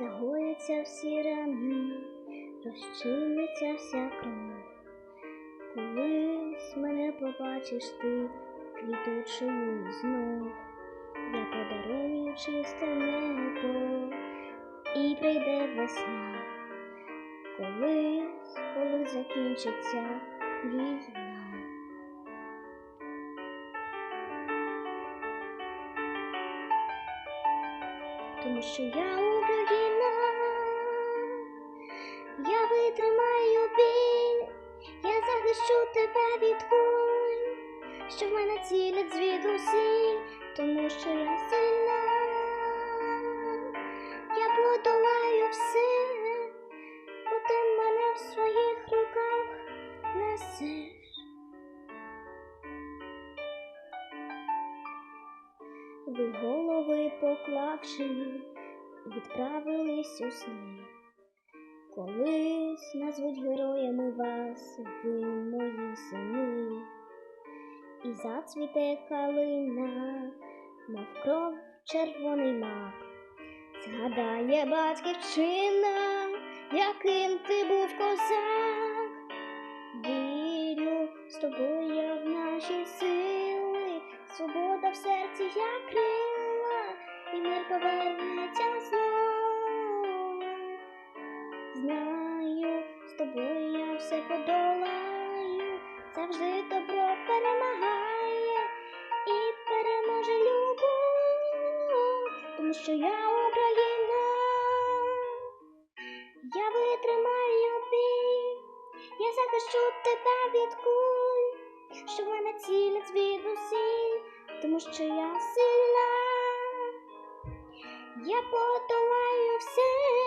загояться всі рани, розчиниться вся кров. Колись мене побачиш ти квітучою знов, я подарую чисте небо і прийде весна. Колись, коли закінчиться війна. Тому що я Україна, я витримаю біль, я захищу тебе від куль, що в мене цілять звідусіль, тому що я сильна, я подолаю все, бо ти мене в своїх руках несеш. Ви голови поклавши, відправились у сни. Колись назвуть героями вас, ви мої сини, і зацвіте калина, мов кров червоний мак. Згадає батьківщина, яким ти був козак. Вірю з тобою в наші сили, як крила, і мир повернеться знов. Знаю, з тобою я все подолаю, завжди добро перемагає і переможе любов, тому що я Україна, я витримаю бій, я захищу тебе від куль, що тому що я сильна, я подолаю все,